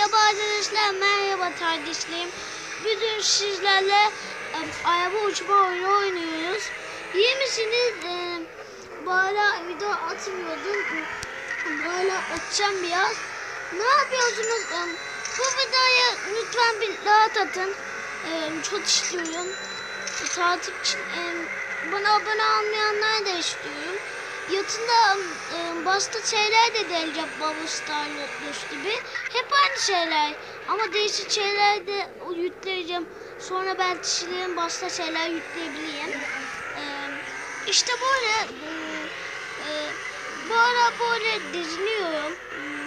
Merhaba arkadaşlar, merhaba kardeşlerim. Bugün sizlerle e, araba uçma oyunu oynuyoruz. İyi misiniz? E, bu ara video atmıyordum. Ara atacağım biraz. Ne yapıyorsunuz? E, bu videoyu lütfen bir like atın. E, çok istiyorum. E, takipçi, e, bana abone olmayanlar da istiyorum. Yatında e, başka şeyler de deneyeceğim Bubble Star Lotus gibi. Hep aynı şeyler. Ama değişik şeyler de yükleyeceğim. Sonra ben kişilerin başka şeyler yükleyebileyim. E, işte böyle e, e, bu ara böyle diziniyorum.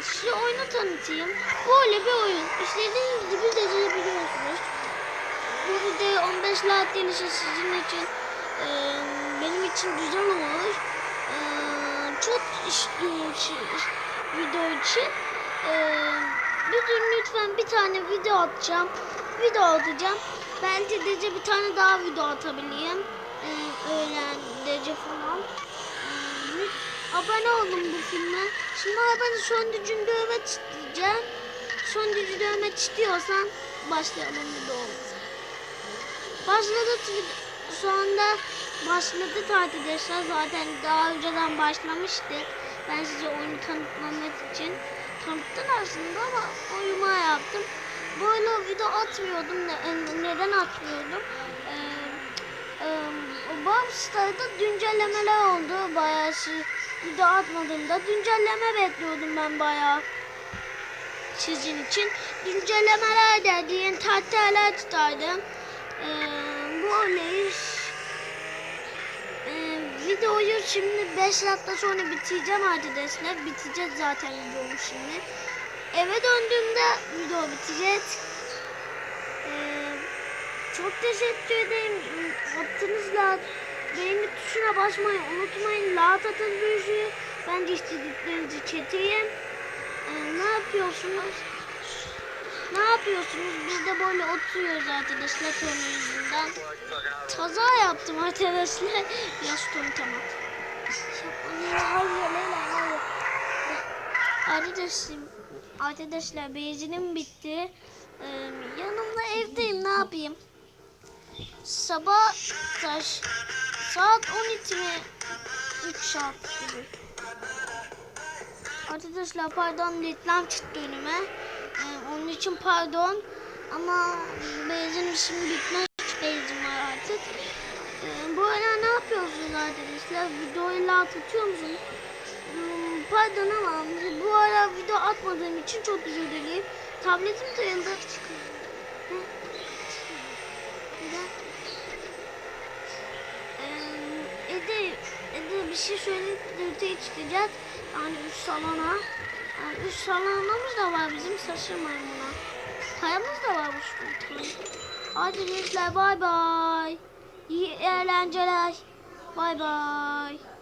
Size oyunu tanıtayım. Böyle bir oyun. İstediğiniz gibi dizilebiliyorsunuz. Bu videoyu 15 like gelirse sizin için e, benim için güzel olur. Çok video için. E, bir gün lütfen bir tane video atacağım. Video atacağım. Belki gece bir tane daha video atabileyim. E, öğlen gece falan. E, lüt- abone olun bu filme. Şimdi arabanın son gücünü dövmek isteyeceğim. Son gücü dövmek istiyorsan başlayalım videomuza. Başladı şu anda başladı arkadaşlar zaten daha önceden başlamıştık. Ben size oyunu tanıtmamak için tanıttım aslında ama oyuma yaptım. Böyle video atmıyordum. Ne- Neden atmıyordum? Ee, e, Bobstar'da güncellemeler oldu. Bayağı şey, video atmadığımda güncelleme bekliyordum ben bayağı sizin için. Güncellemeler dediğin tatlılar tutardım. Ee, böyle ee, videoyu şimdi 5 dakika sonra bitireceğim arkadaşlar. Bitecek zaten videomu şimdi. Eve döndüğümde video bitecek. Ee, çok teşekkür ederim. Attığınızla beğeni tuşuna basmayı unutmayın. Laat atın büyüsü. Ben de istediklerinizi çeteyim. Ee, ne yapıyorsunuz? Ne yapıyorsunuz? Biz de böyle oturuyoruz arkadaşlar konu yüzünden. Kaza yaptım arkadaşlar. Biraz konu tamam. Arkadaşlar, arkadaşlar benzinim bitti. Ee, yanımda evdeyim ne yapayım? Sabah taş saat 12 mi? 3 saat gibi. Arkadaşlar pardon reklam çıktı önüme. Onun için pardon. Ama benzin şimdi bitmez benzin var artık. Ee, bu ara ne yapıyorsunuz arkadaşlar? Videoyu atıyor musunuz? Hmm, pardon ama bu ara video atmadığım için çok özür dileyim. Tabletim. Neden? Ee, Ede, Ede bir şey söyleyip ortaya çıkacak. Yani salona. Yani üç da var bizim şaşırmayın buna. Kayamız da varmış tane. Hadi gençler bay bay. İyi eğlenceler. Bay bay.